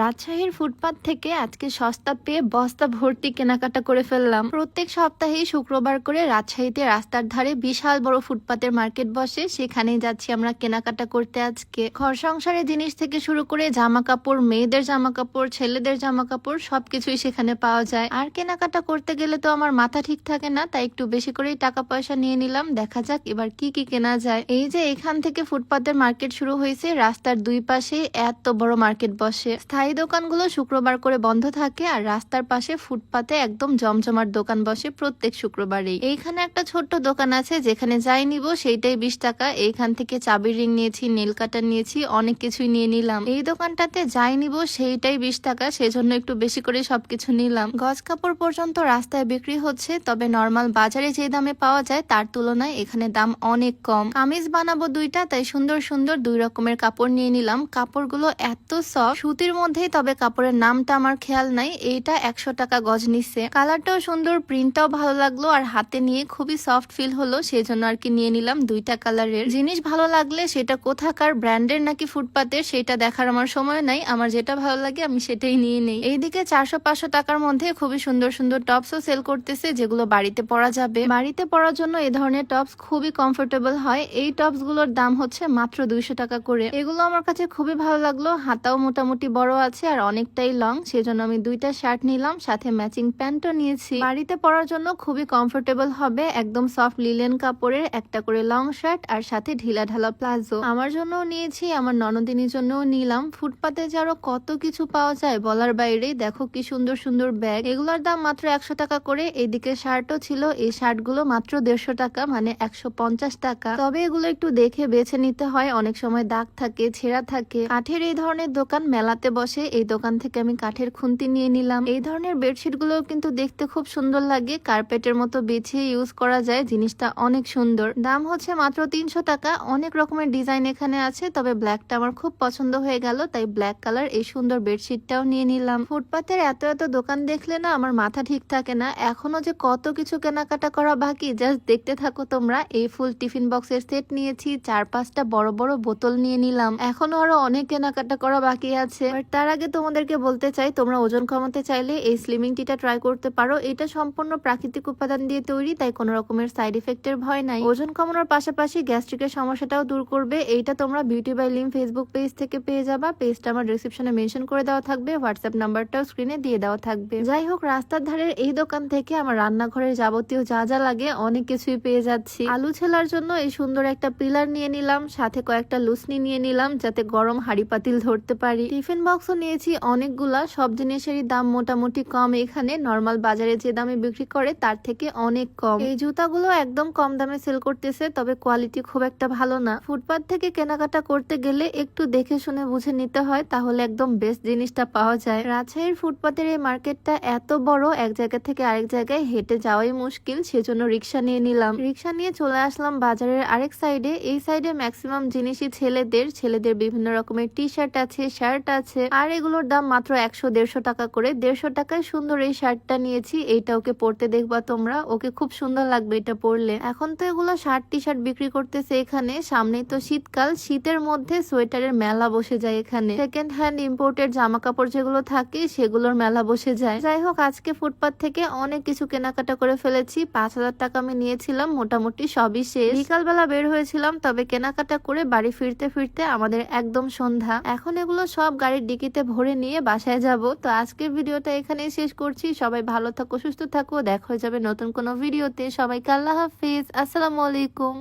রাজশাহীর ফুটপাত থেকে আজকে সস্তা পেয়ে বস্তা ভর্তি কেনাকাটা করে ফেললাম। প্রত্যেক সপ্তাহেই শুক্রবার করে রাজশাহীতে রাস্তার ধারে বিশাল বড় ফুটপাতের মার্কেট বসে, সেখানেই যাচ্ছি আমরা কেনাকাটা করতে আজকে। ঘর সংসারের জিনিস থেকে শুরু করে জামা কাপড় মেয়েদের জামা কাপড় ছেলেদের জামা কাপড় সবকিছুই সেখানে পাওয়া যায়। আর কেনাকাটা করতে গেলে তো আমার মাথা ঠিক থাকে না, তাই একটু বেশি করেই টাকা পয়সা নিয়ে নিলাম। দেখা যাক এবার কি কি কেনা যায়। এই যে এখান থেকে ফুটপাতের মার্কেট শুরু হয়েছে, রাস্তার দুই পাশে এত বড় মার্কেট বসে। স্থায়ী দোকানগুলো শুক্রবার করে বন্ধ থাকে আর রাস্তার পাশে ফুটপাতে একদম জমজমার দোকান বসে প্রত্যেক শুক্রবারেই। এইখানে একটা ছোট্ট দোকান আছে, যেখানে যাই নিব সেইটাই বিশ টাকা। এইখান থেকে চাবির রিং নিয়েছি, নেল কাটার নিয়েছি, অনেক কিছুই নিয়ে নিলাম। এই দোকানটাতে যাই নিব সেইটাই বিশ টাকা, সেজন্য একটু বেশি করে সবকিছু নিলাম। গজ কাপড় পর্যন্ত রাস্তায় বিক্রি হচ্ছে, তবে নর্মাল বাজারে যে দামে পাওয়া যায় তার তুলনায় এখানে দাম অনেক কম। কামিজ বানাবো দুইটা, তাই সুন্দর সুন্দর দুই রকমের কাপড় নিয়ে নিলাম। কাপড়গুলো এত সফট, সুতির মধ্যেই, তবে কাপড়ের নামটা আমার খেয়াল নাই। এইটা একশো টাকা গজ নিচ্ছে। কালারটাও সুন্দর, প্রিন্টটাও ভালো লাগল, আর হাতে নিয়ে খুবই সফট ফিল হলো সেই জন্য আর কি নিয়ে নিলাম দুইটা কালারের। জিনিস ভালো লাগলে সেটা কোথাকার ব্র্যান্ডের নাকি ফুটপাতের, সেটা দেখার আমার সময় নাই। আমার যেটা ভালো লাগে, আমি সেটাই নিয়ে নেই। এইদিকে চারশো পাঁচশো টাকার মধ্যে খুবই সুন্দর সুন্দর টপসও সেল করতেছে, যেগুলো বাড়িতে পরা যাবে। বাড়িতে পরার জন্য এই ধরনের টপস খুবই কমফোর্টেবল হয়। এই টপসগুলোর দাম হচ্ছে মাত্র দুইশো টাকা করে। এগুলো আমার কাছে খুবই ভালো লাগল, হাতাও মোটামুটি বড় আছে আর অনেকটাই লং সেজন্য আমি দুইটা শার্ট নিলাম, সাথে ম্যাচিং প্যান্টও নিয়েছি। বাড়িতে পরার জন্য খুবই কমফোর্টেবল হবে, একদম সফট লিলেন কাপড়ের একটা করে লং শার্ট আর সাথে ঢিলা ঢালা প্লাজো। আমার জন্যও নিয়েছি, আমার ননদিনীর জন্যও নিলাম। ফুটপাতে যারও কত কিছু পাওয়া যায় বলার বাইরে, দেখো কি সুন্দর সুন্দর ব্যাগ এগুলোর দাম মাত্র একশো টাকা করে এদিকে শার্টও ছিল, এই শার্টগুলো মাত্র দেড়শো টাকা মানে একশো পঞ্চাশ টাকা। তবে এগুলো একটু দেখে বেছে নিতে হয়, অনেক সময় দাগ থাকে, ছেঁড়া থাকে। কাঠের এই ধরনের দোকান মেলাতে বসে এই দোকান থেকে আমি কাঠের খুন্তি নিয়ে নিলাম। এই ধরনের বেডশিটগুলো কিন্তু দেখতে খুব সুন্দর লাগে। কার্পেটের মতো বিছিয়ে ইউজ করা যায়। জিনিসটা অনেক সুন্দর। দাম হচ্ছে মাত্র তিনশো টাকা। অনেক রকমের ডিজাইন এখানে আছে, তবে ব্ল্যাকটা আমার খুব পছন্দ হয়ে গেল, তাই ব্ল্যাক কালার এই সুন্দর বেডশিটটাও নিয়ে নিলাম। ফুটপাতের এত এত দোকান দেখলে না আমার মাথা ঠিক থাকে না। এখনও যে কত কিছু কেনাকাটা করা বাকি, জাস্ট দেখতে থাকো তোমরা। এই ফুল টিফিন বক্সের সেট নিয়েছি, চার পাঁচটা বড় বড় বোতল নিয়ে নিলাম। এখনও আরও অনেক কেনাকাটা করা বাকি আছে। আর তার আগে তোমাদেরকে বলতে চাই, তোমরা ওজন কমাতে চাইলে এই স্লিমিং টিটা ট্রাই করতে পারো। এটা সম্পূর্ণ প্রাকৃতিক উপাদান দিয়ে তৈরি, তাই কোনো রকমের সাইড ইফেক্টের ভয় নাই। ওজন কমানোর পাশাপাশি গ্যাস্ট্রিকের সমস্যাটাও দূর করবে। এইটা তোমরা beauty by Lim Facebook page থেকে পেয়ে যাবা। পেজটা আমার ডিসক্রিপশনে মেনশন করে দেওয়া থাকবে হোয়াটসঅ্যাপ নাম্বারটাও স্ক্রিনে দিয়ে দেওয়া থাকবে। যাই হোক, রাস্তার ধারের এই দোকান থেকে আমার রান্নাঘরের যাবতীয় যা যা লাগে অনেক কিছুই পেয়ে যাচ্ছি। আলু ছেলার জন্য এই সুন্দর একটা পিলার নিয়ে নিলাম, সাথে কয়েকটা লুসনি নিয়ে নিলাম, যাতে গরম হাড়ি পাতিল ধরতে পারি। টিফিন বক্সও নিয়েছি, অনেকগুলা। সব জিনিসেরই দাম মোটামুটি কম। এখানে নর্মাল বাজারে যে দামে বিক্রি করে, তার থেকে অনেক কম। এই জুতাগুলো একদম কম দামে সেল করতেছে, তবে কোয়ালিটি খুব একটা ভালো না। ফুটপাত থেকে কেনাকাটা করতে গেলে একটু দেখে শুনে বুঝে নিতে হয়, তাহলে একদম বেস্ট জিনিসটা পাওয়া যায়। রাজশাহীর ফুটপাতের এই মার্কেটটা এত বড়, এক জায়গা থেকে আরেক জায়গায় হেঁটে যাওয়াই মুশকিল, সেজন্য রিক্সা নিয়ে নিলাম। রিক্সা নিয়ে চলে আসলাম বাজারের আরেক সাইডে এই সাইডে ম্যাক্সিমাম জিনিসই ছেলেদের। ছেলেদের বিভিন্ন রকমের টি শার্ট আছে শার্ট আছে। আর এগুলোর দাম মাত্র একশো দেড়শো টাকা করে। দেড়শো টাকায় সুন্দর এই শার্টটা নিয়েছি। এইটা ওকে পরতে দেখবা তোমরা। ওকে খুব সুন্দর লাগবে এটা পরলে। এখন তো এগুলো শার্ট টি শার্ট বিক্রি করতেছে এখানে। সামনেই তো শীতকাল। শীতের মধ্যে সোয়েটারের মেলা বসে যায় এখানে। সেকেন্ড হ্যান্ড ইম্পোর্টেড জামা কাপড় যেগুলো থাকে, সেগুলোর মেলা বসে যায়। যাই হোক, আজকে ফুটপাথ থেকে অনেক কিছু কেনাকাটা করে ফেলেছি। পাঁচ হাজার টাকা আমি নিয়েছিলাম। মোটামুটি সবই শেষ। বিকালবেলা বের হয়েছিলাম, তবে কেনাকাটা করে বাড়ি ফিরতে ফিরতে আমাদের একদম সন্ধ্যা। এখন এগুলো সব গাড়ির ডিকিতে ভরে নিয়ে বাসায় যাব। তো আজকের ভিডিওটা এখানেই শেষ করছি। সবাই ভালো থাকো, সুস্থ থাকো। দেখা হয়ে যাবে নতুন কোনো ভিডিওতে। সবাইকে আল্লাহ হাফিজ। আসসালামু আলাইকুম।